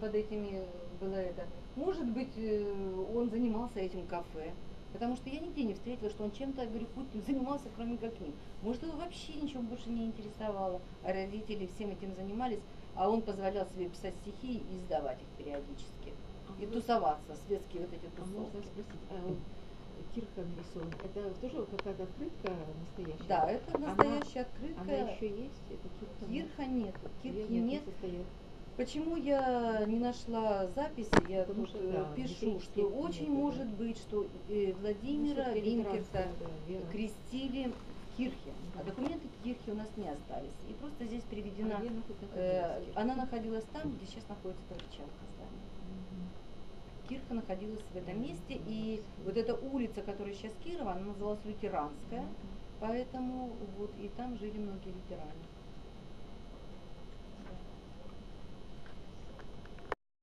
под этими было это. Может быть, э, он занимался этим кафе. Потому что я нигде не встретила, что он чем-то, говорю, Путин занимался, кроме как ним. Может, его вообще ничего больше не интересовало, а родители всем этим занимались, а он позволял себе писать стихи и издавать их периодически. А И вы- тусоваться, светские вот эти А можно тусовки. спросить, а вот нарисована, это тоже какая-то открытка настоящая? Да, это Она- настоящая Она открытка. еще есть, это кирха? Кирха нет, Её кирхи нет. Почему я не нашла записи, я Потому тут что, э, да, пишу, что очень может быть, что э, Владимира Ну, да, вера. крестили в Кирхе, а документы Кирхи у нас не остались. И просто здесь приведена, А э, она находилась там, где сейчас находится Трофичалка здание. Кирха находилась в этом месте, и вот эта улица, которая сейчас Кирова, она называлась Лютеранская, поэтому вот и там жили многие лютеране.